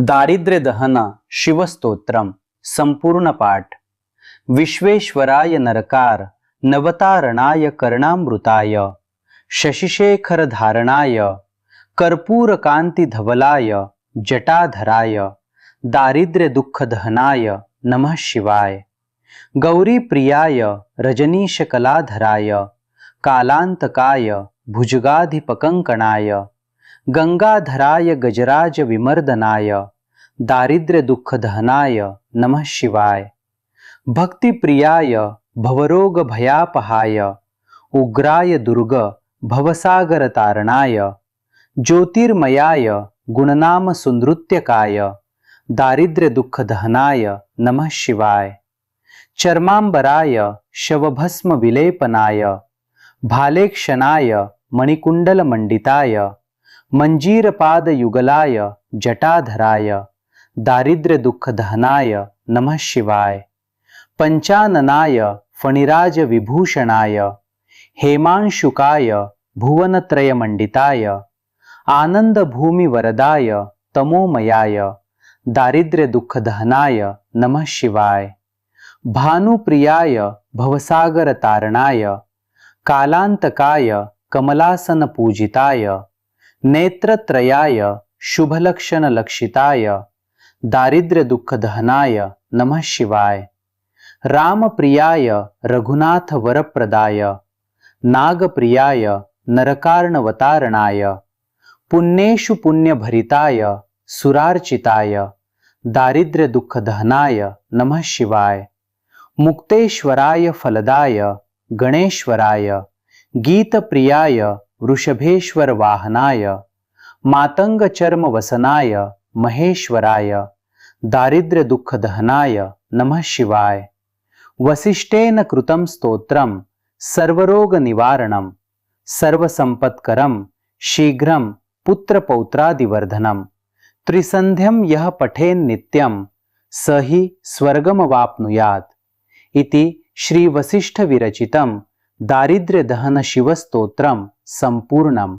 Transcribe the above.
दारिद्र्य दहन शिवस्तोत्रम संपूर्ण पाठ. विश्वेश्वराय नरकार नवतारणाय कर्णामृताय. शशिशेखर धारणाय कर्पूर कांती धवलाय जटाधराय. दारिद्र्य दुःख दहनाय नमः शिवाय. गौरी प्रियाय रजनीश कलाधराय. कालांतकाय भुजगाधिपकंकणाय. गंगाधराय गजराज विमर्दनाय दारिद्र्य दुःख दहनाय नमः शिवाय. भक्तिप्रियाय भवरोग भयापहाय उग्राय दुर्ग भवसागर तारणाय ज्योतिर्मयाय गुणनाम सुनृत्यकाय दारिद्र्य दुःख दहनाय नमः शिवाय. चर्मांबराय शवभस्म विलेपनाय भालेक्षणाय मंजीरपाद मञ्जीरपादयुगलाय जटाधराय दारिद्र्य दुःख दहनाय नमः शिवाय। पञ्चाननाय फणिराज विभूषणाय हेमांशुकाय भुवनत्रयमण्डिताय आनन्दभूमिवरदाय तमोमयाय दारिद्र्यदुःखदहनाय दुःख दहनाय नमः शिवाय। भानुप्रियाय भवसागरतारणाय कालान्तकाय कमलासनपूजिताय नेत्रत्रयाय शुभलक्षणलक्षिताय दारिद्र्यदुःखदहनाय नमः शिवाय। रामप्रियाय रघुनाथवरप्रदाय नागप्रियाय नरकार्णवतारणाय पुण्येषु पुण्यभरिताय सुरार्चिताय दारिद्र्यदुःखदहनाय नमः शिवाय। मुक्तेश्वराय फलदाय गणेश्वराय गीतप्रियाय वृषभेश्वर वाहनाय मातंगचर्मवसनाय महेश्वराय दारिद्र्य दुःख दहनाय नमः शिवाय। वसिष्ठेन कृतं स्तोत्रं सर्वरोग निवारणं सर्वसंपत्करं शीघ्रं पुत्रपौत्रादिवर्धनं। त्रिसन्ध्यं यः पठेन्नित्यं स हि स्वर्गमवाप्नुयात्। इति श्रीवसिष्ठविरचितं दारिद्र्यदहनशिवस्तोत्रं सम्पूर्णम्